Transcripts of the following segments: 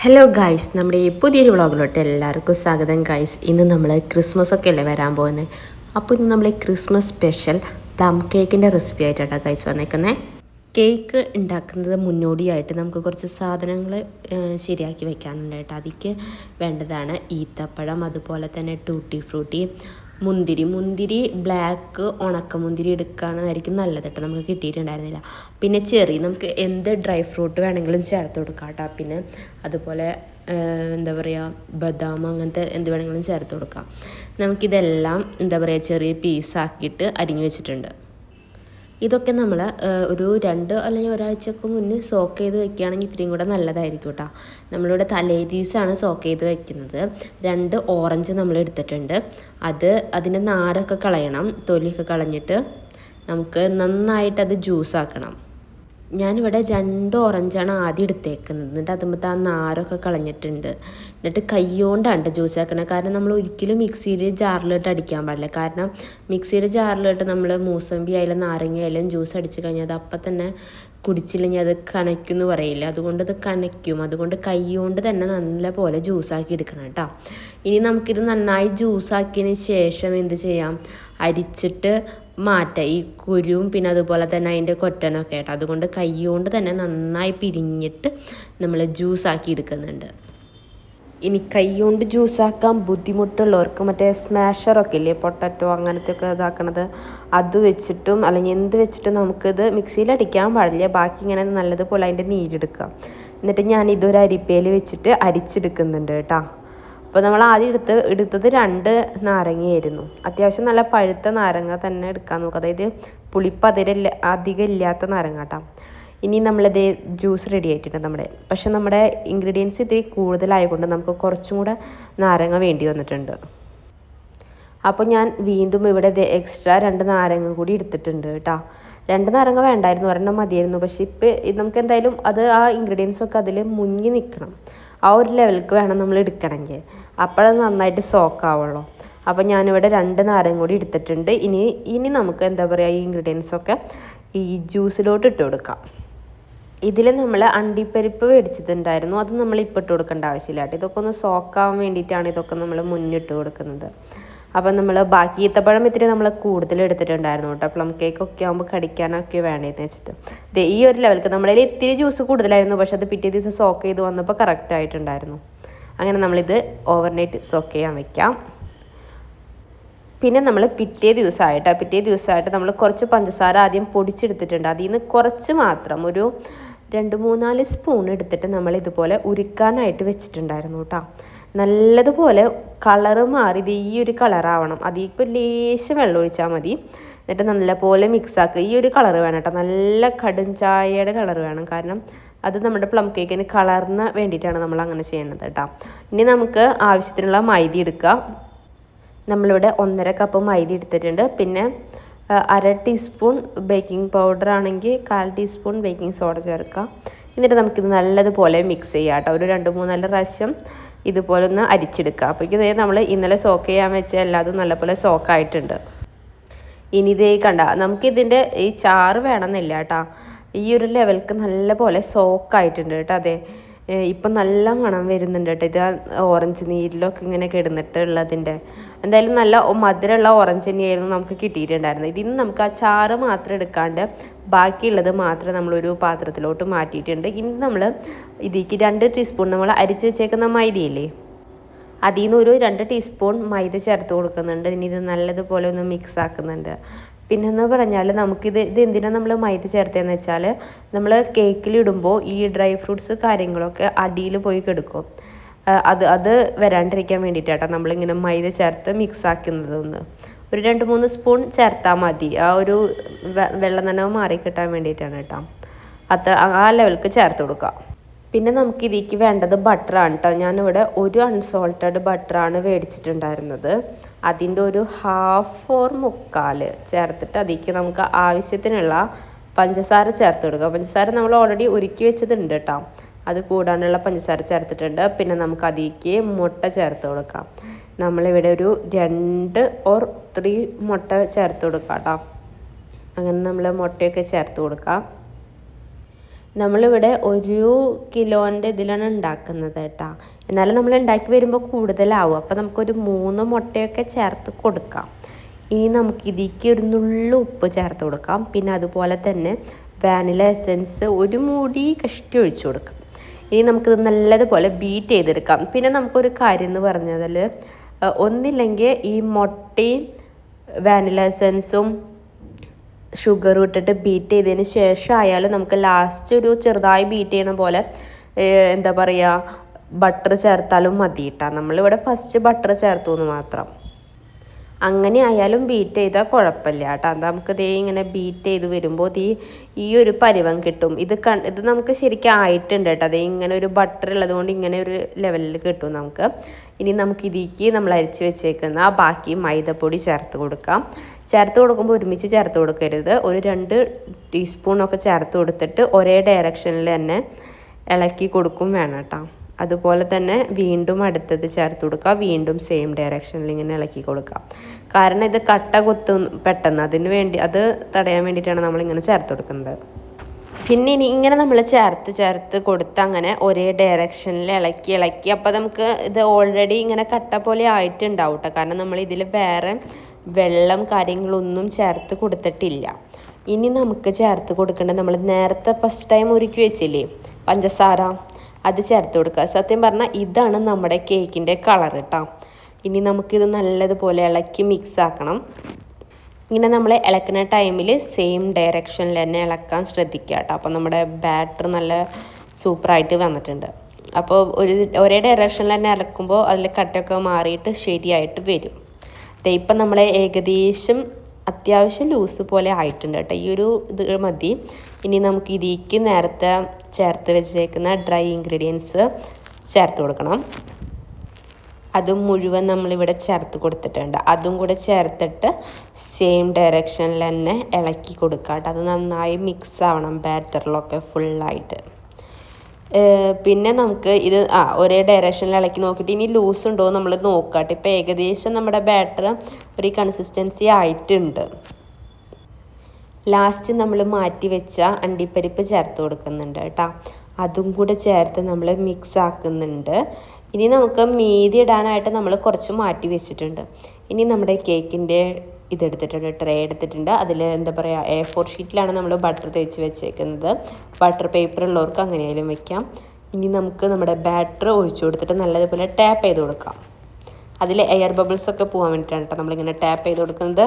Hello guys നമ്മുടെ ഈ പുതിയൊരു വ്ളോഗിലോട്ട് എല്ലാവർക്കും സ്വാഗതം ഗായ്സ് ഇന്ന് നമ്മൾ ക്രിസ്മസ് ഒക്കെ അല്ലേ വരാൻ പോകുന്നത് അപ്പോൾ ഇന്ന് നമ്മൾ ക്രിസ്മസ് സ്പെഷ്യൽ പ്ലം കേക്കിന്റെ റെസിപ്പി ആയിട്ടാണ് ഗായ്സ് വന്നേക്കുന്നത് കേക്ക് ഉണ്ടാക്കുന്നത് മുന്നോടിയായിട്ട് നമുക്ക് കുറച്ച് സാധനങ്ങൾ ശരിയാക്കി വെക്കാനുണ്ട് കേട്ടോ. അതിക്ക് വേണ്ടതാണ് ഈത്തപ്പഴം അതുപോലെ തന്നെ ടൂട്ടി ഫ്രൂട്ടി മുന്തിരി. മുന്തിരി ബ്ലാക്ക് ഉണക്കമുന്തിരി എടുക്കുകയാണെന്നായിരിക്കും നല്ലത് കേട്ടോ നമുക്ക് കിട്ടിയിട്ടുണ്ടായിരുന്നില്ല. പിന്നെ ചെറി നമുക്ക് എന്ത് ഡ്രൈ ഫ്രൂട്ട് വേണമെങ്കിലും ചേർത്ത് കൊടുക്കാം കേട്ടോ പിന്നെ അതുപോലെ എന്താ പറയുക ബദാം അങ്ങനത്തെ എന്ത് വേണമെങ്കിലും ചേർത്ത് കൊടുക്കാം. നമുക്കിതെല്ലാം എന്താ പറയുക ചെറിയ പീസാക്കിയിട്ട് അരിഞ്ഞു വെച്ചിട്ടുണ്ട്. ഇതൊക്കെ നമ്മൾ ഒരു രണ്ട് അല്ലെങ്കിൽ ഒരാഴ്ചക്ക് മുന്നേ സോക്ക് ചെയ്ത് വെക്കുകയാണെങ്കിൽ ഇത്രയും കൂടെ നല്ലതായിരിക്കും കേട്ടോ നമ്മളിവിടെ തലേദീസാണ് സോക്ക് ചെയ്ത് വെക്കുന്നത്. രണ്ട് ഓറഞ്ച് നമ്മൾ എടുത്തിട്ടുണ്ട്. അത് അതിന്റെ നാരൊക്കെ കളയണം. തൊലിയൊക്കെ കളഞ്ഞിട്ട് നമുക്ക് നന്നായിട്ട് അത് ജ്യൂസ് ആക്കണം ഞാനിവിടെ രണ്ട് ഓറഞ്ചാണ് ആദ്യം എടുത്തേക്കുന്നത്. എന്നിട്ട് അതുമ്പോൾ ആ നാരൊക്കെ കളഞ്ഞിട്ടുണ്ട്. എന്നിട്ട് കൈകൊണ്ടാണ് ജ്യൂസ് ആക്കണത് കാരണം നമ്മൾ ഒരിക്കലും മിക്സിയിൽ ജാറിലിട്ട് അടിക്കാൻ പാടില്ല. കാരണം മിക്സിയിൽ ജാറിലിട്ട് നമ്മൾ മൂസമ്പി ആയാലും നാരങ്ങ ആയാലും ജ്യൂസ് അടിച്ച് കഴിഞ്ഞാൽ അത് അപ്പം തന്നെ കുടിച്ചില്ലെങ്കിൽ അത് കനയ്ക്കും എന്ന് പറയില്ല? അതുകൊണ്ട് അത് കനയ്ക്കും. അതുകൊണ്ട് കൈകൊണ്ട് തന്നെ നല്ല പോലെ ജ്യൂസാക്കി എടുക്കണം കേട്ടോ ഇനി നമുക്കിത് നന്നായി ജ്യൂസാക്കിയതിന് ശേഷം എന്ത് ചെയ്യാം? അരിച്ചിട്ട് മാറ്റുക ഈ കുരുവും പിന്നെ അതുപോലെ തന്നെ അതിന്റെ കൊറ്റനൊക്കെ ആയിട്ട് അതുകൊണ്ട് കൈകൊണ്ട് തന്നെ നന്നായി പിഴിഞ്ഞിട്ട് നമ്മൾ ജ്യൂസാക്കി എടുക്കുന്നുണ്ട്. ഇനി കൈകൊണ്ട് ജ്യൂസാക്കാൻ ബുദ്ധിമുട്ടുള്ളവർക്ക് മറ്റേ സ്മാഷറൊക്കെ ഇല്ലേ? പൊട്ടറ്റോ അങ്ങനത്തെ ഒക്കെ ഇതാക്കണത്. അത് വെച്ചിട്ടും അല്ലെങ്കിൽ എന്ത് വെച്ചിട്ടും നമുക്കിത് മിക്സിയിൽ അടിക്കാൻ പാടില്ല. ബാക്കി ഇങ്ങനെ നല്ലതുപോലെ അതിന്റെ നീരെടുക്കുക എന്നിട്ട് ഞാൻ ഇതൊരു അരിപ്പയിൽ വെച്ചിട്ട് അരിച്ചെടുക്കുന്നുണ്ട് കേട്ടോ. അപ്പോൾ നമ്മൾ ആദ്യം എടുത്ത് എടുത്തത് രണ്ട് നാരങ്ങയായിരുന്നു. അത്യാവശ്യം നല്ല പഴുത്ത നാരങ്ങ തന്നെ എടുക്കാൻ നോക്കുക. അതായത് പുളിപ്പ് അതിരില്ല അധികം ഇല്ലാത്ത നാരങ്ങ കേട്ടോ. ഇനി നമ്മളിത് ജ്യൂസ് റെഡി ആയിട്ടുണ്ട് നമ്മുടെ. പക്ഷെ നമ്മുടെ ഇൻഗ്രീഡിയൻസ് ഇത് കൂടുതലായതുകൊണ്ട് നമുക്ക് കുറച്ചും കൂടെ നാരങ്ങ വേണ്ടി വന്നിട്ടുണ്ട്. അപ്പോൾ ഞാൻ വീണ്ടും ഇവിടെ എക്സ്ട്രാ രണ്ട് നാരങ്ങ കൂടി എടുത്തിട്ടുണ്ട് കേട്ടോ. രണ്ട് നാരങ്ങ വേണ്ടായിരുന്നു ഒരെണ്ണം മതിയായിരുന്നു. പക്ഷേ ഇപ്പം നമുക്ക് എന്തായാലും അത് ആ ഇൻഗ്രീഡിയൻസ് ഒക്കെ അതിൽ മുങ്ങി നിൽക്കണം. ആ ഒരു ലെവലിലേക്ക് വേണം നമ്മൾ എടുക്കണമെങ്കിൽ. അപ്പോഴത് നന്നായിട്ട് സോക്കാവുള്ളൂ അപ്പോൾ ഞാനിവിടെ രണ്ട് നാരങ്ങ കൂടി എടുത്തിട്ടുണ്ട്. ഇനി ഇനി നമുക്ക് എന്താ പറയുക ഈ ഇൻഗ്രീഡിയൻസൊക്കെ ഈ ജ്യൂസിലോട്ട് ഇട്ട് കൊടുക്കാം. ഇതിൽ നമ്മൾ അണ്ടിപ്പരിപ്പ് മേടിച്ചിട്ടുണ്ടായിരുന്നു അത് നമ്മൾ ഇപ്പോൾ ഇട്ട് കൊടുക്കേണ്ട ആവശ്യമില്ല കേട്ടോ. ഇതൊക്കെ ഒന്ന് സോക്കാവാൻ വേണ്ടിയിട്ടാണ് ഇതൊക്കെ നമ്മൾ മുന്നിട്ട് കൊടുക്കുന്നത്. അപ്പം നമ്മൾ ബാക്കി ഈത്തപ്പഴം ഇത്തിരി നമ്മൾ കൂടുതൽ എടുത്തിട്ടുണ്ടായിരുന്നു കേട്ടോ. പ്ലം കേക്ക് ഒക്കെ ആകുമ്പോൾ കടിക്കാനൊക്കെ വേണേന്ന് വെച്ചിട്ട്. ഈ ഒരു ലെവൽക്ക് നമ്മുടെ ഇത്തിരി ജ്യൂസ് കൂടുതലായിരുന്നു. പക്ഷെ അത് പിറ്റേ ദിവസം സോക്ക് ചെയ്ത് വന്നപ്പോൾ കറക്റ്റ് ആയിട്ടുണ്ടായിരുന്നു. അങ്ങനെ നമ്മളിത് ഓവർനൈറ്റ് സോക്ക് ചെയ്യാൻ വെക്കാം. പിന്നെ നമ്മൾ പിറ്റേ ദിവസമായിട്ട് പിറ്റേ ദിവസമായിട്ട് നമ്മൾ കുറച്ച് പഞ്ചസാര ആദ്യം പൊടിച്ചെടുത്തിട്ടുണ്ട്. അതിൽ നിന്ന് കുറച്ച് മാത്രം ഒരു രണ്ട് മൂന്നാൽ സ്പൂൺ എടുത്തിട്ട് നമ്മൾ ഇതുപോലെ ഉരുക്കാനായിട്ട് വെച്ചിട്ടുണ്ടായിരുന്നു കേട്ടോ. നല്ലതുപോലെ കളറ് മാറി ഈ ഒരു കളറാവണം അതിപ്പോൾ ലേശം വെള്ളം ഒഴിച്ചാൽ മതി. എന്നിട്ട് നല്ലപോലെ മിക്സാക്കുക ഈ ഒരു കളറ് വേണം കേട്ടോ. നല്ല കടും ചായയുടെ കളറ് വേണം. കാരണം അത് നമ്മുടെ പ്ലം കേക്കിന് കളറിന് വേണ്ടിയിട്ടാണ് നമ്മൾ അങ്ങനെ ചെയ്യുന്നത് കേട്ടോ ഇനി നമുക്ക് ആവശ്യത്തിനുള്ള മൈദ എടുക്കുക നമ്മളിവിടെ ഒന്നര കപ്പ് മൈദ എടുത്തിട്ടുണ്ട്. പിന്നെ അര ടീസ്പൂൺ ബേക്കിംഗ് പൗഡർ ആണെങ്കിൽ കാൽ ടീസ്പൂൺ ബേക്കിംഗ് സോഡ ചേർക്കുക എന്നിട്ട് നമുക്കിത് നല്ലതുപോലെ മിക്സ് ചെയ്യാം കേട്ടോ ഒരു രണ്ട് മൂന്നാൽ പ്രാവശ്യം ഇതുപോലെ ഒന്ന് അരിച്ചെടുക്കുക അപ്പോഴേക്കും ഇതേ നമ്മൾ ഇന്നലെ സോക്ക് ചെയ്യാൻ വെച്ച എല്ലാതും നല്ലപോലെ സോക്കായിട്ടുണ്ട് ഇനി ഇതേ കണ്ട നമുക്കിതിന്റെ ഈ ചാറ് വേണമെന്നില്ല കേട്ടോ ഈ ഒരു ലെവൽക്ക് നല്ല പോലെ സോക്കായിട്ടുണ്ട് കേട്ടോ അതെ. ഇപ്പം നല്ല മണം വരുന്നുണ്ട് കേട്ടോ. ഇത് ഓറഞ്ച് നീരിലൊക്കെ ഇങ്ങനെ കിടന്നിട്ടുള്ളതിന്റെ. എന്തായാലും നല്ല മധുരമുള്ള ഓറഞ്ച് തന്നെയായിരുന്നു നമുക്ക് കിട്ടിയിട്ടുണ്ടായിരുന്നത്. ഇതിന് നമുക്ക് ആ ചാറ് മാത്രം എടുക്കാണ്ട് ബാക്കിയുള്ളത് മാത്രം നമ്മളൊരു പാത്രത്തിലോട്ട് മാറ്റിയിട്ടുണ്ട്. ഇനി നമ്മൾ ഇതിലേക്ക് രണ്ട് ടീസ്പൂൺ നമ്മൾ അരിച്ചു വെച്ചേക്കുന്ന മൈദയില്ലേ? അതിൽ നിന്ന് ഒരു രണ്ട് ടീസ്പൂൺ മൈദ ചേർത്ത് കൊടുക്കുന്നുണ്ട്. ഇനി ഇത് നല്ലതുപോലെ ഒന്ന് മിക്സ് ആക്കുന്നുണ്ട്. പിന്നെന്ന് പറഞ്ഞാൽ നമുക്കിത് ഇത് എന്തിനാണ് നമ്മൾ മൈദ ചേർത്തതെന്ന് വെച്ചാൽ നമ്മൾ കേക്കിലിടുമ്പോൾ ഈ ഡ്രൈ ഫ്രൂട്ട്സ് കാര്യങ്ങളൊക്കെ അടിയിൽ പോയി കെടുക്കും. അത് അത് വരാണ്ടിരിക്കാൻ വേണ്ടിയിട്ടാട്ടോ നമ്മളിങ്ങനെ മൈദ ചേർത്ത് മിക്സ് ആക്കുന്നതൊന്ന് ഒരു രണ്ട് മൂന്ന് സ്പൂൺ ചേർത്താൽ മതി. ആ ഒരു വെള്ളം നനവ് മാറി കിട്ടാൻ വേണ്ടിയിട്ടാണ് കേട്ടോ. അത്ര ആ ലെവൽക്ക് ചേർത്ത് കൊടുക്കുക. പിന്നെ നമുക്ക് ഇതിലേക്ക് വേണ്ടത് ബട്ടറാണ് കേട്ടോ ഞാനിവിടെ ഒരു അൺസോൾട്ടഡ് ബട്ടറാണ് മേടിച്ചിട്ടുണ്ടായിരുന്നത് അതിന്റെ ഒരു ഹാഫ് ഓർ മുക്കാൽ ചേർത്തിട്ട് അതിലേക്ക് നമുക്ക് ആവശ്യത്തിനുള്ള പഞ്ചസാര ചേർത്ത് കൊടുക്കുക പഞ്ചസാര നമ്മൾ ഓൾറെഡി ഒരുക്കി വെച്ചതുണ്ട് കേട്ടോ അത് കൂടാനുള്ള പഞ്ചസാര ചേർത്തിട്ടുണ്ട്. പിന്നെ നമുക്ക് അതിലേക്ക് മുട്ട ചേർത്ത് കൊടുക്കാം. നമ്മളിവിടെ ഒരു രണ്ട് ഓർ ത്രീ മുട്ട ചേർത്ത് കൊടുക്കാം കേട്ടോ അങ്ങനെ നമ്മൾ മുട്ടയൊക്കെ ചേർത്ത് കൊടുക്കാം. നമ്മളിവിടെ ഒരു കിലോന്റെ ഇതിലാണ് ഉണ്ടാക്കുന്നത് കേട്ടോ. എന്നാലും നമ്മൾ ഉണ്ടാക്കി വരുമ്പോൾ കൂടുതലാവും. അപ്പോൾ നമുക്കൊരു മൂന്ന് മുട്ടയൊക്കെ ചേർത്ത് കൊടുക്കാം. ഇനി നമുക്ക് ഇതിലേക്ക് ഒരു നുള്ളു ഉപ്പ് ചേർത്ത് കൊടുക്കാം. പിന്നെ അതുപോലെ തന്നെ വാനില എസൻസ് ഒരു മൂടി കഷ്ടി ഒഴിച്ചു കൊടുക്കാം. ഇനി നമുക്കിത് നല്ലതുപോലെ ബീറ്റ് ചെയ്തെടുക്കാം. പിന്നെ നമുക്കൊരു കാര്യം എന്ന് പറഞ്ഞതിൽ ഒന്നില്ലെങ്കിൽ ഈ മുട്ടയും വാനില എസൻസും ഷുഗർ ഇട്ടിട്ട് ബീറ്റ് ചെയ്തതിന് ശേഷം ആയാലും നമുക്ക് ലാസ്റ്റ് ഒരു ചെറുതായി ബീറ്റ് ചെയ്യണ പോലെ എന്താ പറയുക ബട്ടർ ചേർത്താലും മതി കേട്ടോ നമ്മളിവിടെ ഫസ്റ്റ് ബട്ടർ ചേർത്തു എന്ന് മാത്രം. അങ്ങനെ ആയാലും ബീറ്റ് ചെയ്താൽ കുഴപ്പമില്ല കേട്ടോ. നമുക്ക് ദേ ഇങ്ങനെ ബീറ്റ് ചെയ്ത് വരുമ്പോൾ ഈ ഈ ഒരു പരിവം കിട്ടും. ഇത് ക ഇത് നമുക്ക് ശരിക്കും ആയിട്ടുണ്ട് കേട്ടോ. അതേ ഇങ്ങനെ ഒരു ബട്ടർ ഉള്ളത് കൊണ്ട് ഇങ്ങനെ ഒരു ലെവലിൽ കിട്ടും നമുക്ക്. ഇനി നമുക്ക് ഇതിലേക്ക് നമ്മൾ അരിച്ച് വെച്ചേക്കുന്ന ആ ബാക്കി മൈദപ്പൊടി ചേർത്ത് കൊടുക്കാം. ചേർത്ത് കൊടുക്കുമ്പോൾ ഒരുമിച്ച് ചേർത്ത് കൊടുക്കരുത്. ഒരു രണ്ട് ടീസ്പൂണൊക്കെ ചേർത്ത് കൊടുത്തിട്ട് ഒരേ ഡയറക്ഷനിൽ തന്നെ ഇളക്കി കൊടുക്കും വേണം കേട്ടോ. അതുപോലെ തന്നെ വീണ്ടും അടുത്തത് ചേർത്ത് കൊടുക്കുക. വീണ്ടും സെയിം ഡയറക്ഷനിൽ ഇങ്ങനെ ഇളക്കി കൊടുക്കുക. കാരണം ഇത് കട്ട കൊത്തും പെട്ടെന്ന് അതിന് വേണ്ടി അത് തടയാൻ വേണ്ടിയിട്ടാണ് നമ്മളിങ്ങനെ ചേർത്ത് കൊടുക്കുന്നത്. പിന്നെ ഇനി ഇങ്ങനെ നമ്മൾ ചേർത്ത് ചേർത്ത് കൊടുത്ത് അങ്ങനെ ഒരേ ഡയറക്ഷനിൽ ഇളക്കി ഇളക്കി അപ്പോൾ നമുക്ക് ഇത് ഓൾറെഡി ഇങ്ങനെ കട്ട പോലെ ആയിട്ടുണ്ടാവും കേട്ടോ കാരണം നമ്മൾ ഇതിൽ വേറെ വെള്ളം കാര്യങ്ങളൊന്നും ചേർത്ത് കൊടുത്തിട്ടില്ല. ഇനി നമുക്ക് ചേർത്ത് കൊടുക്കേണ്ടത് നമ്മൾ നേരത്തെ ഫസ്റ്റ് ടൈം ഒരുക്കി വെച്ചില്ലേ? പഞ്ചസാര അത് ചേർത്ത് കൊടുക്കുക. സത്യം പറഞ്ഞാൽ ഇതാണ് നമ്മുടെ കേക്കിന്റെ കളർ കേട്ടോ ഇനി നമുക്കിത് നല്ലതുപോലെ ഇളക്കി മിക്സ് ആക്കണം. ഇങ്ങനെ നമ്മൾ ഇളക്കുന്ന ടൈമിൽ സെയിം ഡയറക്ഷനിൽ തന്നെ ഇളക്കാൻ ശ്രദ്ധിക്കുക കേട്ടോ അപ്പോൾ നമ്മുടെ ബാറ്റർ നല്ല സൂപ്പറായിട്ട് വന്നിട്ടുണ്ട്. അപ്പോൾ ഒരു ഒരേ ഡയറക്ഷനിൽ തന്നെ ഇളക്കുമ്പോൾ അതിൽ കട്ടൊക്കെ മാറിയിട്ട് ശരിയായിട്ട് വരും. ഇപ്പം നമ്മൾ ഏകദേശം അത്യാവശ്യം ലൂസ് പോലെ ആയിട്ടുണ്ട് കേട്ടോ. ഈ ഒരു ഇത് മതി. ഇനി നമുക്ക് ഇതിലേക്ക് നേരത്തെ ചേർത്ത് വെച്ചേക്കുന്ന ഡ്രൈ ഇൻഗ്രീഡിയൻസ് ചേർത്ത് കൊടുക്കണം. അതും മുഴുവൻ നമ്മളിവിടെ ചേർത്ത് കൊടുത്തിട്ടുണ്ട്. അതും കൂടെ ചേർത്തിട്ട് സെയിം ഡയറക്ഷനിൽ തന്നെ ഇളക്കി കൊടുക്കുക കേട്ടോ. അത് നന്നായി മിക്സ് ആവണം ബാറ്ററിലൊക്കെ ഫുള്ളായിട്ട് പിന്നെ നമുക്ക് ഇത് ആ ഒരേ ഡയറക്ഷനിൽ ഇളക്കി നോക്കിയിട്ട് ഇനി ലൂസ് ഉണ്ടോ നമ്മൾ നോക്കാട്ടെ. ഇപ്പോൾ ഏകദേശം നമ്മുടെ ബാറ്റർ ഒരു കൺസിസ്റ്റൻസി ആയിട്ടുണ്ട്. ലാസ്റ്റ് നമ്മൾ മാറ്റി വെച്ച അണ്ടിപ്പരിപ്പ് ചേർത്ത് കൊടുക്കുന്നുണ്ട് കേട്ടോ. അതും കൂടെ ചേർത്ത് നമ്മൾ മിക്സ് ആക്കുന്നുണ്ട്. ഇനി നമുക്ക് മീതി ഇടാനായിട്ട് നമ്മൾ കുറച്ച് മാറ്റി വെച്ചിട്ടുണ്ട്. ഇനി നമ്മുടെ കേക്കിന്റെ ഇതെടുത്തിട്ടുണ്ട് ട്രേ എടുത്തിട്ടുണ്ട്. അതിൽ എന്താ പറയുക എ ഫോർ ഷീറ്റിലാണ് നമ്മൾ ബട്ടർ തേച്ച് വെച്ചേക്കുന്നത്. ബട്ടർ പേപ്പർ ഉള്ളവർക്ക് അങ്ങനെയായാലും വെക്കാം. ഇനി നമുക്ക് നമ്മുടെ ബാറ്റർ ഒഴിച്ചു കൊടുത്തിട്ട് നല്ലതുപോലെ ടാപ്പ് ചെയ്ത് കൊടുക്കാം. അതിൽ എയർ ബബിൾസ് ഒക്കെ പോകാൻ വേണ്ടിയിട്ടാണ് കേട്ടോ നമ്മളിങ്ങനെ ടാപ്പ് ചെയ്ത് കൊടുക്കുന്നത്.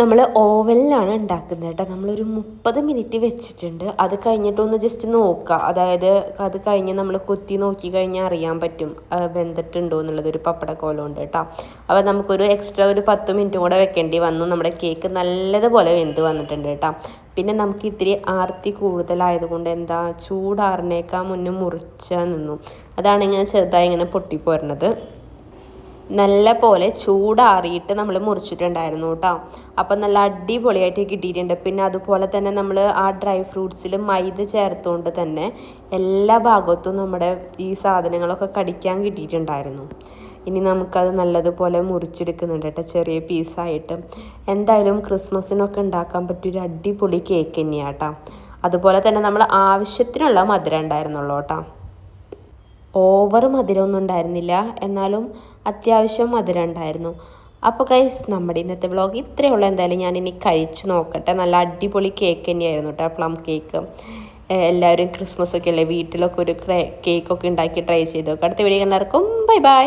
നമ്മൾ ഓവനിലാണ് ഉണ്ടാക്കുന്നത് കേട്ടോ. നമ്മളൊരു മുപ്പത് മിനിറ്റ് വെച്ചിട്ടുണ്ട്. അത് കഴിഞ്ഞിട്ടൊന്ന് ജസ്റ്റ് നോക്കുക അതായത് അത് കഴിഞ്ഞ് നമ്മൾ കുത്തി നോക്കി കഴിഞ്ഞാൽ അറിയാൻ പറ്റും വെന്തിട്ടുണ്ടോ എന്നുള്ളത് ഒരു പപ്പടക്കോലം ഉണ്ട് കേട്ടോ. അപ്പോൾ നമുക്കൊരു എക്സ്ട്രാ ഒരു പത്ത് മിനിറ്റും കൂടെ വെക്കേണ്ടി വന്നു. നമ്മുടെ കേക്ക് നല്ലതുപോലെ വെന്ത് വന്നിട്ടുണ്ട് കേട്ടോ. പിന്നെ നമുക്ക് ഇത്തിരി ആർത്തി കൂടുതലായതുകൊണ്ട് എന്താ ചൂടാറിനേക്കാൾ മുന്നേ മുറിച്ചാൽ നിന്നു. അതാണ് ഇങ്ങനെ ചെറുതായി ഇങ്ങനെ പൊട്ടിപ്പോരണത് നല്ല പോലെ ചൂടാറിയിട്ട് നമ്മൾ മുറിച്ചിട്ടുണ്ടായിരുന്നു കേട്ടോ അപ്പം നല്ല അടിപൊളിയായിട്ട് കിട്ടിയിട്ടുണ്ട്. പിന്നെ അതുപോലെ തന്നെ നമ്മൾ ആ ഡ്രൈ ഫ്രൂട്ട്സിൽ മൈദ ചേർത്തുകൊണ്ട് തന്നെ എല്ലാ ഭാഗത്തും നമ്മുടെ ഈ സാധനങ്ങളൊക്കെ കടിക്കാൻ കിട്ടിയിട്ടുണ്ടായിരുന്നു. ഇനി നമുക്കത് നല്ലതുപോലെ മുറിച്ചെടുക്കുന്നുണ്ട് കേട്ടോ ചെറിയ പീസായിട്ട്. എന്തായാലും ക്രിസ്മസിനൊക്കെ ഉണ്ടാക്കാൻ പറ്റിയൊരു അടിപൊളി കേക്ക് തന്നെയാണ് കേട്ടോ അതുപോലെ തന്നെ നമ്മൾ ആവശ്യത്തിനുള്ള മധുരം ഉണ്ടായിരുന്നുള്ളൂ കേട്ടോ ഓവർ മധുരമൊന്നും ഉണ്ടായിരുന്നില്ല. എന്നാലും അത്യാവശ്യം മധുരം ഉണ്ടായിരുന്നു. അപ്പോൾ കൈസ് നമ്മുടെ ഇന്നത്തെ വ്ളോഗ് ഇത്രയേ ഉള്ളൂ. എന്തായാലും ഞാൻ ഇനി കഴിച്ച് നോക്കട്ടെ. നല്ല അടിപൊളി കേക്ക് തന്നെയായിരുന്നു കേട്ടോ പ്ലം കേക്ക് എല്ലാവരും ക്രിസ്മസ് ഒക്കെ അല്ലേ വീട്ടിലൊക്കെ ഒരു കേക്കൊക്കെ ഉണ്ടാക്കി ട്രൈ ചെയ്ത് നോക്കാം. അടുത്ത വീഡിയോ എല്ലാവർക്കും ബൈ ബൈ